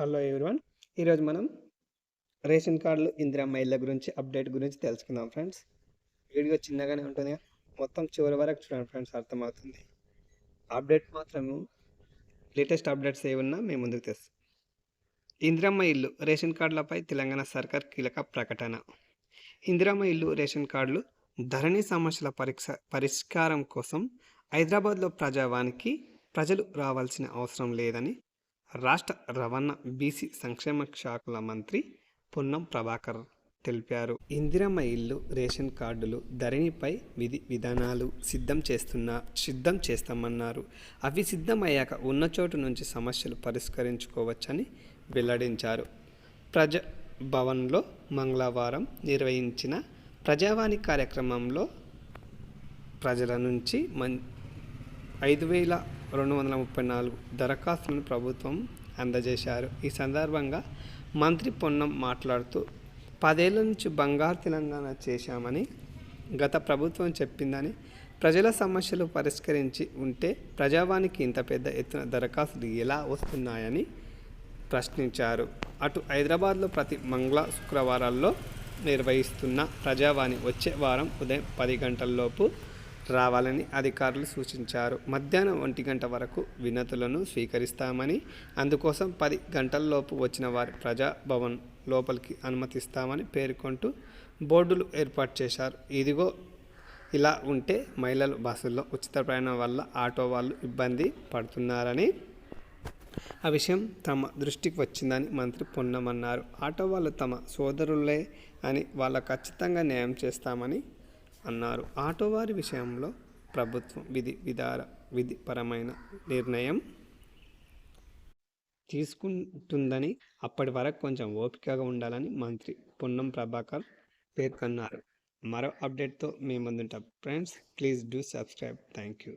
Hello everyone. ఈరోజు మనం ration కార్డులు ఇందిరా ఇళ్ళ గురించి అప్డేట్ గురించి తెలుసుకుందాం ఫ్రెండ్స్. వీడియో చిన్నగానే ఉంటుంది మొత్తం చివరి వరకు చూడండి ఫ్రెండ్స్ అర్థమవుతుంది. అప్డేట్ మాత్రం లేటెస్ట్ అప్డేట్స్ ఏమన్నా మేము ముందుకు తెస్తాం ఇందిరమ్మ ఇల్లు రేషన్ కార్డులపై తెలంగాణ సర్కార్ కీలక ప్రకటన. ఇందిరమ్మ ఇల్లు రేషన్ కార్డులు ధరణి సమస్యల పరీక్ష పరిష్కారం కోసం హైదరాబాద్లో ప్రజావానికి ప్రజలు రావాల్సిన అవసరం లేదని రాష్ట్ర రవాణా బీసీ సంక్షేమ శాఖల మంత్రి పొన్నం ప్రభాకర్ తెలిపారు. ఇందిరమ్మ ఇల్లు రేషన్ కార్డులు ధరణిపై విధి విధానాలు సిద్ధం చేస్తున్నా సిద్ధం చేస్తామన్నారు. అవి సిద్ధమయ్యాక ఉన్న చోటు నుంచి సమస్యలు పరిష్కరించుకోవచ్చని వెల్లడించారు. ప్రజ భవన్లో మంగళవారం నిర్వహించిన ప్రజావాణి కార్యక్రమంలో ప్రజల నుంచి మన్ ఐదు వేల రెండు వందల ముప్పై నాలుగు దరఖాస్తులను ప్రభుత్వం అందజేశారు. ఈ సందర్భంగా మంత్రి పొన్నం మాట్లాడుతూ పదేళ్ళ నుంచి బంగారు తెలంగాణ చేశామని గత ప్రభుత్వం చెప్పిందని ప్రజల సమస్యలు పరిష్కరించి ఉంటే ప్రజావానికి ఇంత పెద్ద ఎత్తున దరఖాస్తులు ఎలా వస్తున్నాయని ప్రశ్నించారు. అటు హైదరాబాద్లో ప్రతి మంగళ శుక్రవారాల్లో నిర్వహిస్తున్న ప్రజావాణి వచ్చే వారం ఉదయం పది గంటల్లోపు రావాలని అధికారులు సూచించారు. మధ్యాహ్నం ఒంటి గంట వరకు వినతులను స్వీకరిస్తామని అందుకోసం పది గంటల్లోపు వచ్చిన వారి ప్రజాభవన్ లోపలికి అనుమతిస్తామని పేర్కొంటూ బోర్డులు ఏర్పాటు చేశారు. ఇదిగో ఇలా ఉంటే మహిళలు బస్సుల్లో ఉచిత ప్రయాణం వల్ల ఆటో వాళ్ళు ఇబ్బంది పడుతున్నారని ఆ విషయం తమ దృష్టికి వచ్చిందని మంత్రి పొన్నమన్నారు. ఆటో వాళ్ళు తమ సోదరులే అని వాళ్ళ ఖచ్చితంగా న్యాయం చేస్తామని అన్నారు. ఆటోవారి విషయంలో ప్రభుత్వం విధి విధాన విధిపరమైన నిర్ణయం తీసుకుంటుందని అప్పటి వరకు కొంచెం ఓపికగా ఉండాలని మంత్రి పొన్నం ప్రభాకర్ పేర్కొన్నారు. మరో అప్డేట్తో మీ ముందుంటాం. Friends please do subscribe. Thank you